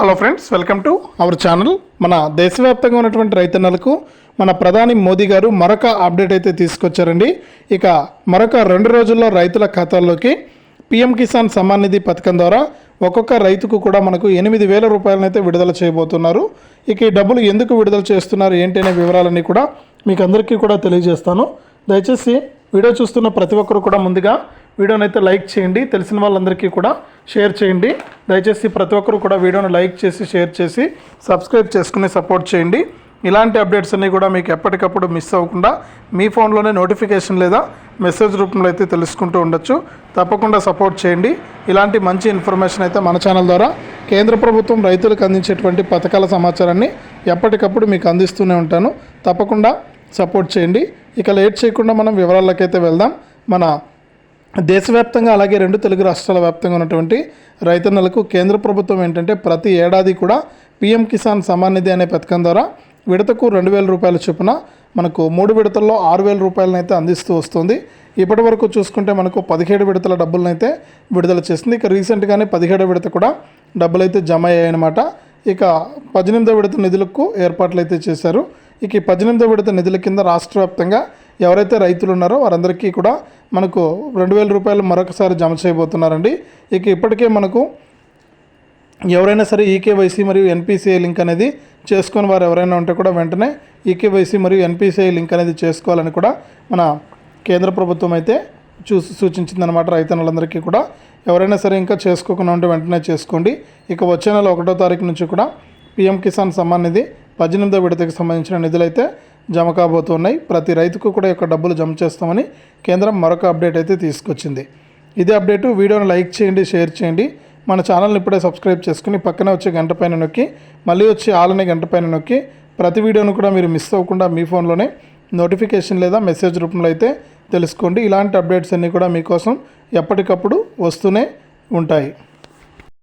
Hello friends welcome to our channel మన దేశవ్యాప్తంగా ఉన్నటువంటి రైతన్నలకు మన ప్రధాని మోదీ గారు మరొక అప్డేట్ అయితే తీసుకొచ్చారండి. ఇక మరొక రెండు రోజుల్లో రైతుల ఖాతాల్లోకి పిఎం కిసాన్ సమ్మాన్ నిధి పథకం ద్వారా ఒక్కొక్క రైతుకు కూడా మనకు ఎనిమిది వేల రూపాయలనైతే విడుదల చేయబోతున్నారు. ఇక ఈ డబ్బులు ఎందుకు విడుదల చేస్తున్నారు? ఏంటి అనే వివరాలన్నీ కూడా మీకు అందరికీ కూడా తెలియజేస్తాను. దయచేసి వీడియో చూస్తున్న ప్రతి ఒక్కరు కూడా ముందుగా వీడియోని అయితే లైక్ చేయండి. తెలిసిన వాళ్ళందరికీ కూడా షేర్ చేయండి. దయచేసి ప్రతి ఒక్కరు కూడా వీడియోని లైక్ చేసి షేర్ చేసి సబ్స్క్రైబ్ చేసుకుని సపోర్ట్ చేయండి. ఇలాంటి అప్డేట్స్ అన్నీ కూడా మీకు ఎప్పటికప్పుడు మిస్ అవ్వకుండా మీ ఫోన్లోనే నోటిఫికేషన్ లేదా మెసేజ్ రూపంలో అయితే తెలుసుకుంటూ ఉండొచ్చు. తప్పకుండా సపోర్ట్ చేయండి. ఇలాంటి మంచి ఇన్ఫర్మేషన్ అయితే మన ఛానల్ ద్వారా కేంద్ర ప్రభుత్వం రైతులకు అందించేటువంటి పథకాల సమాచారాన్ని ఎప్పటికప్పుడు మీకు అందిస్తూనే ఉంటాను. తప్పకుండా సపోర్ట్ చేయండి. ఇక లేట్ చేయకుండా మనం వివరాలకైతే వెళ్దాం. మన దేశవ్యాప్తంగా అలాగే రెండు తెలుగు రాష్ట్రాల వ్యాప్తంగా ఉన్నటువంటి రైతన్నలకు కేంద్ర ప్రభుత్వం ఏంటంటే ప్రతి ఏడాది కూడా పిఎం కిసాన్ సమాన్ నిధి అనే పథకం ద్వారా విడతకు రెండు వేల రూపాయల చొప్పున మనకు మూడు విడతల్లో ఆరు వేల రూపాయలనైతే అందిస్తూ వస్తుంది. ఇప్పటి వరకు చూసుకుంటే మనకు పదిహేడు విడతల డబ్బులనైతే విడుదల చేస్తుంది ఇక రీసెంట్గానే పదిహేడో విడత కూడా డబ్బులు అయితే జమ అయ్యాయన్నమాట. ఇక పద్దెనిమిదో విడత నిధులకు ఏర్పాట్లు అయితే చేశారు. ఇక ఈ పద్దెనిమిదో విడత నిధుల కింద రాష్ట్ర వ్యాప్తంగా ఎవరైతే రైతులు ఉన్నారో వారందరికీ కూడా మనకు రెండు వేల రూపాయలు మరొకసారి జమ చేయబోతున్నారండి. ఇక ఇప్పటికే మనకు ఎవరైనా సరే ఈకేవైసీ మరియు ఎన్పిసిఐ లింక్ అనేది చేసుకుని వారు ఎవరైనా ఉంటే కూడా వెంటనే ఈకేవైసీ మరియు ఎన్పిసిఐ లింక్ అనేది చేసుకోవాలని కూడా మన కేంద్ర ప్రభుత్వం అయితే చూ సూచించిందనమాట రైతన్నులందరికీ కూడా. ఎవరైనా సరే ఇంకా చేసుకోకుండా ఉంటే వెంటనే చేసుకోండి. ఇక వచ్చే నెల ఒకటో తారీఖు నుంచి కూడా పిఎం కిసాన్ సమ్మాన్ నిధి పద్దెనిమిదో విడతకి సంబంధించిన నిధులైతే జమ కాబోతున్నాయి ప్రతి రైతుకు కూడా యొక్క డబ్బులు జమ చేస్తామని కేంద్రం మరొక అప్డేట్ అయితే తీసుకొచ్చింది. ఇదే అప్డేటు వీడియోను లైక్ చేయండి షేర్ చేయండి. మన ఛానల్ని ఇప్పుడే సబ్స్క్రైబ్ చేసుకుని పక్కనే వచ్చే గంట పైన నొక్కి మళ్ళీ వచ్చి ఆలనే గంట పైన నొక్కి ప్రతి వీడియోను కూడా మీరు మిస్ అవ్వకుండా మీ ఫోన్లోనే నోటిఫికేషన్ లేదా మెసేజ్ రూపంలో అయితే తెలుసుకోండి. ఇలాంటి అప్డేట్స్ అన్నీ కూడా మీకోసం ఎప్పటికప్పుడు వస్తూనే ఉంటాయి.